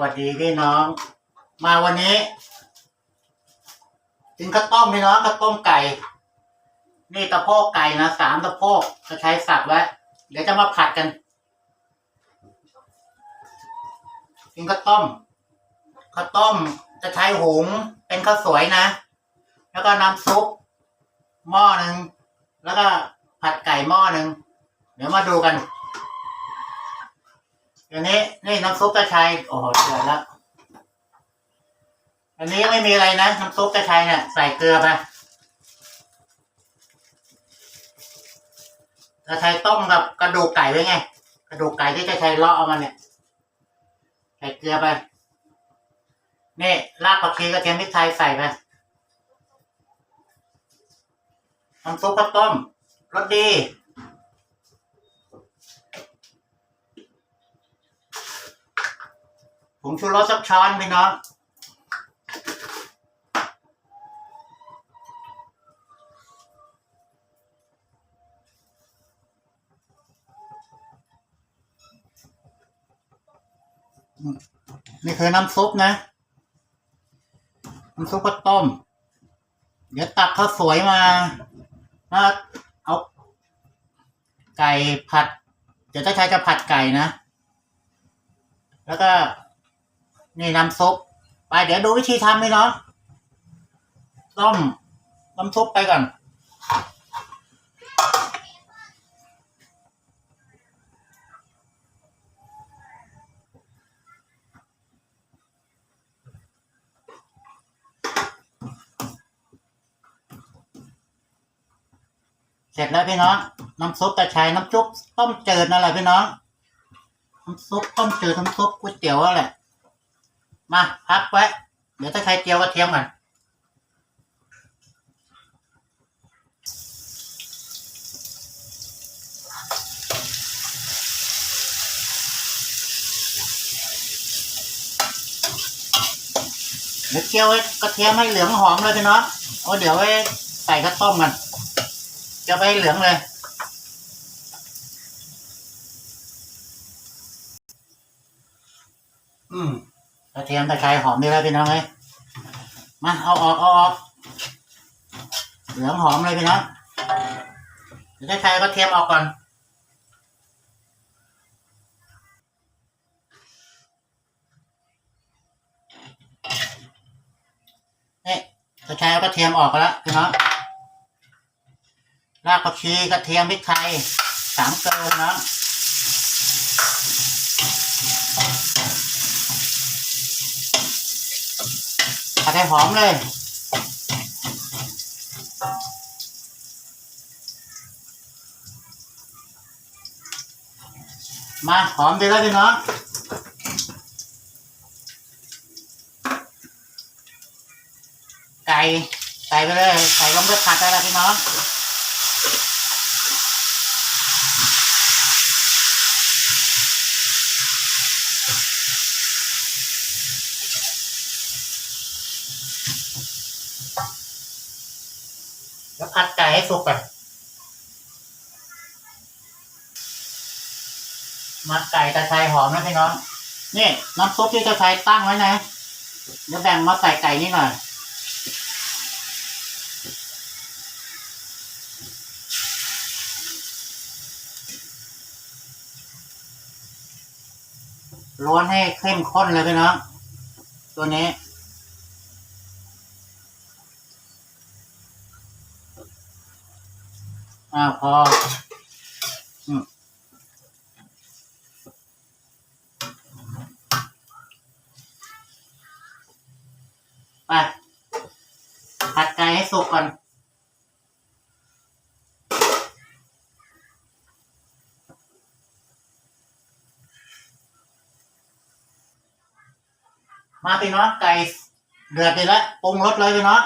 วัสดีพี่น้อง มาวันนี้กินข้าวต้มพี่น้องข้าวต้มไก่ นี่ตะโพกไก่นะสามตะโพกจะใช้สับไว้เดี๋ยวจะมาผัดกันกินข้าวต้มข้าวต้มจะใช้หุงเป็นข้าวสวยนะ แล้วก็น้ำซุปหม้อหนึ่งแล้วก็ผัดไก่หม้อหนึ่งเดี๋ยวมาดูกัน อันนี้นี่น้ำซุปกระชายโอ้โหเดือดแล้ว อันนี้ไม่มีอะไรนะน้ำซุปกระชายเนี่ยใส่เกลือไปกระชายต้มกับกระดูกไก่ไว้ไง กระดูกไก่ที่จะใช้เลาะเอามาเนี่ยใส่เกลือไปนี่รากผักชีกระเทียมพริกไทยใส่ไปน้ำซุปข้าวต้มรสดี ผงชูรสสักช้อนพี่น้องนี่คือน้ำซุปนะ น้ำซุปข้าวต้ม เดี๋ยวตักข้าวสวยมาแล้วเอาไก่ผัด เดี๋ยวถ้าใช้จะผัดไก่นะ แล้วก็ นี่น้ำซุปไปเดี๋ยวดูวิธีทำไหมเนาะต้มน้ำซุปไปก่อนเสร็จแล้วพี่น้องน้ำซุปกระชายน้ำซุปต้มจืดนั่นแหละพี่น้องน้ำซุปต้มจืดน้ำซุปก๋วยเตี๋ยวนั่นแหละ มาพักไว้ เดี๋ยวถ้าใครเจียวกระเทียมกันเดี๋ยวเจียวไว้กระเทียมให้เหลืองหอมเลยพี่น้องโอ้เดี๋ยวไว้ใส่ข้าวต้มกันจียวไปให้เหลืองเลยอืม กระเทียมตะไคร้หอมดีแล้วพี่น้องเลยมาเอาออกเอาออกเหลืองหอมเลยพี่น้องเดี๋ยวตะไคร้กระเทียมออกก่อนนี่ตะไคร้กระเทียมออกไปแล้วพี่น้องรากผักชีกระเทียมพริกไทยสามเกลือพี่น้อง ผัดให้หอมเลย มาหอมดีแล้วพี่น้องไก่ใส่ไปเลยใส่ลงไปผัดได้แล้วพี่น้อง ผัดไก่ให้สุกก่อนมาไก่ตะไคร้หอมนะพี่น้อง นี่น้ำซุปที่ตะไคร้ตั้งไว้นะ เดี๋ยวแบ่งมาใส่ไก่นี่หน่อยล้วนให้เข้มข้นเลยพี่น้อง ตัวนี้ อ่าพอไปผัดไก่ให้สุกก่อนมาพี่น้องไก่เดือดดีแล้วปรุงรสเลยพี่น้อง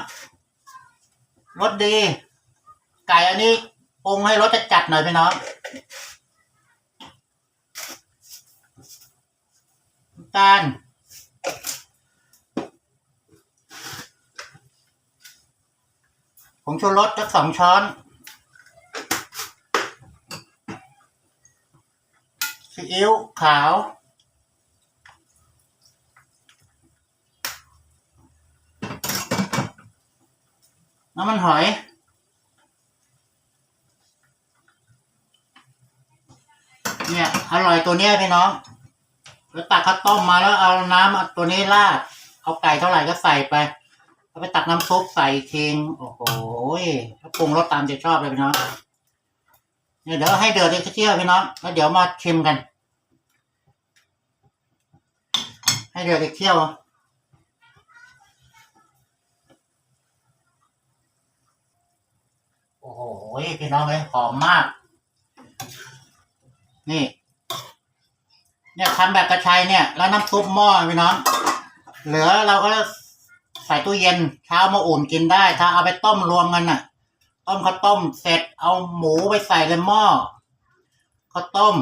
รสดี ไก่อันนี้ ปรุงให้รสจัดจัดหน่อยพี่น้องตาลผงชูรสจะสองช้อนซีอิ๊วขาวน้ำมันหอย เนี่ยอร่อยตัวเนี้ยพี่น้องแล้วตักข้าวต้มมาแล้วเอาน้ำตัวนี้ราดเอาไก่เท่าไหร่ก็ใส่ไปแล้วไปตักน้ำซุปใส่อีกทีงโอ้โหปรุงรสตามใจชอบเลยพี่น้องเนี่ยเดี๋ยวให้เดือดอีกสักเที่ยวพี่น้องแล้วเดี๋ยวมาชิมกัน ให้เดือดอีกเที่ยวโอ้โหพี่น้องเลยหอมมาก นี่ เนี่ยทำแบบกระชายเนี่ย แล้วน้ำซุปหม้อพี่น้อง เหลือเราก็ใส่ตู้เย็นเช้ามาอุ่นกินได้ ถ้าเอาไปต้มรวมกันน่ะ ต้มข้าวต้มเสร็จเอาหมูไปใส่ในหม้อข้าวต้ม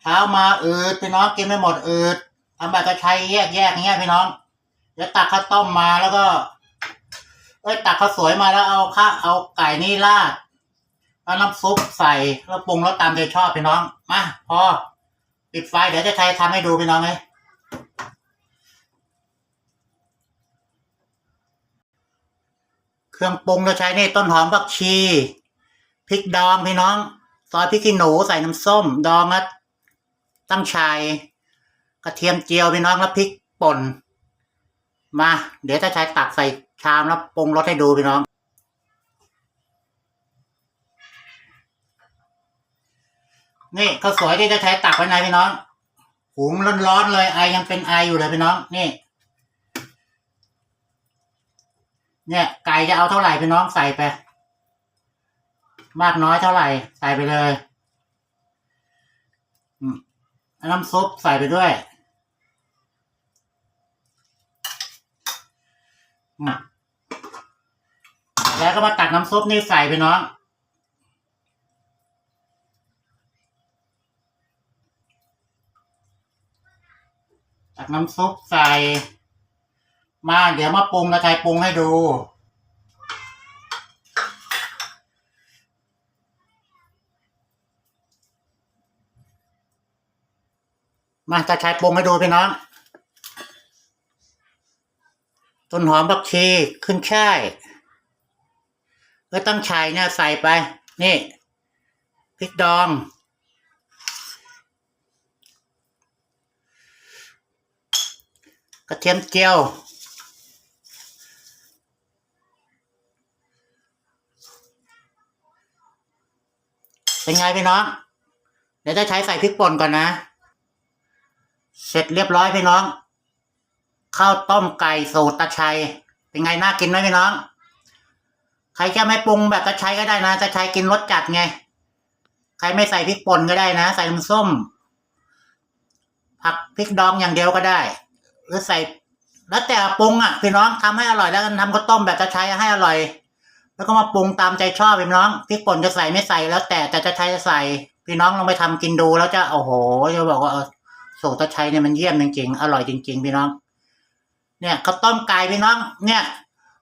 เช้ามาอืดพี่น้องกินไม่หมดอืดทำแบบกระชายแยกแยกๆอย่างเงี้ยพี่น้องเดี๋ยวตักข้าวต้มมาแล้วก็เอ้ยตักข้าวสวยมาแล้วเอาข้าเอาไก่นี่ราด แล้วน้ำซุปใส่แล้วปรุงแล้วตามใจชอบพี่น้อง มาพอปิดไฟเดี๋ยวจะใช้ทำให้ดูพี่น้องเลยเครื่องปรุงเราใช้นี่ต้นหอมผักชีพริกดองพี่น้อง ซอยพริกขี้หนูใส่น้ำส้ม ดองแล้วตั้งชายกระเทียมเจียวพี่น้องแล้วพริกป่นมา เดี๋ยวจะใช้ตักใส่ชามแล้วปรุงรสให้ดูพี่น้อง นี่ข้าวสวยที่จะใช้ตักไว้ในพี่น้องหุงร้อนๆเลยไอยังเป็นไออยู่เลยพี่น้อง นี่ เนี่ย ไก่จะเอาเท่าไหร่พี่น้องใส่ไป มากน้อยเท่าไหร่ ใส่ไปเลยอืมน้ำซุปใส่ไปด้วยอืมแล้วก็มาตักน้ำซุปนี่ใส่ไปน้อง ตักน้ำซุปใส่ มา เดี๋ยวมาปรุงนะชายปรุงให้ดู มาจะชายปรุงให้ดูพี่น้องต้นหอมผักชีขึ้นช่ายแล้วตั้งชายเนี่ยใส่ไป นี่พริกดอง กระเทียมเจียว เป็นไงพี่น้อง เดี๋ยวจะใช้ใส่พริกป่นก่อนนะ เสร็จเรียบร้อยพี่น้องข้าวต้มไก่สูตรตาชัย เป็นไงน่ากินไหมพี่น้อง ใครจะไม่ปรุงแบบตาชัยก็ได้นะตาชัยกินรสจัดไง ใครไม่ใส่พริกป่นก็ได้นะ ใส่น้ำส้ม ผักพริกดองอย่างเดียวก็ได้ หรือใส่ แล้วแต่ปรุงอะพี่น้องทำให้อร่อยแล้วกันทำข้าวต้มแบบตาชัยให้อร่อย แล้วก็มาปรุงตามใจชอบพี่น้องพริกป่นจะใส่ไม่ใส่แล้วแต่แต่จะใช้จะใส่ พี่น้องลองไปทำกินดูแล้วจะโอ้โหจะบอกว่าสูตรตาชัยเนี่ยมันเยี่ยมจริงๆ อร่อยจริง ๆ พี่น้อง เนี่ยข้าวต้มไก่พี่น้อง เนี่ย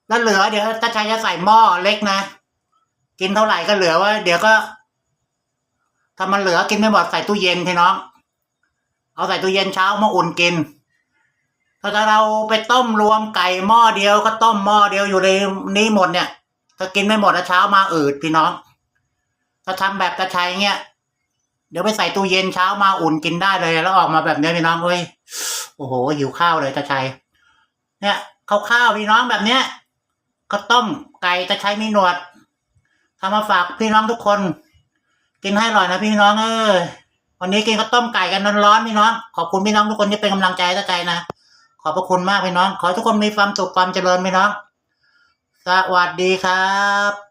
แล้วเหลือเดี๋ยวตาชัยจะใส่หม้อเล็กนะ กินเท่าไหร่ก็เหลือว่า เดี๋ยวก็ถ้ามันเหลือกินไม่หมดใส่ตู้เย็นพี่น้อง เอาใส่ตู้เย็นเช้ามาอุ่นกิน ถ้าเราไปต้มรวมไก่หม้อเดียวก็ต้มหม้อเดียวอยู่ในนี้หมดเนี่ยถ้ากินไม่หมดแล้วเช้ามาอืดพี่น้อง ถ้าทำแบบตะชัยเงี้ยเดี๋ยวไปใส่ตู้เย็นเช้ามาอุ่นกินได้เลย แล้วออกมาแบบเนี้ยพี่น้องเอ้ยโอ้โหหิวข้าวเลยตะชัยเนี่ยข้าวๆพี่น้องแบบเนี้ยก็ต้มไก่ตะชัยมีหนวดทำมาฝากพี่น้องทุกคน กินให้อร่อยนะพี่น้องเออวันนี้กินข้าวต้มไก่กันร้อนๆพี่น้องขอบคุณพี่น้องทุกคนที่เป็นกำลังใจให้ตะชัยนะ ขอบพระคุณมากพี่น้อง ขอให้ทุกคนมีความสุขความเจริญพี่น้อง สวัสดีครับ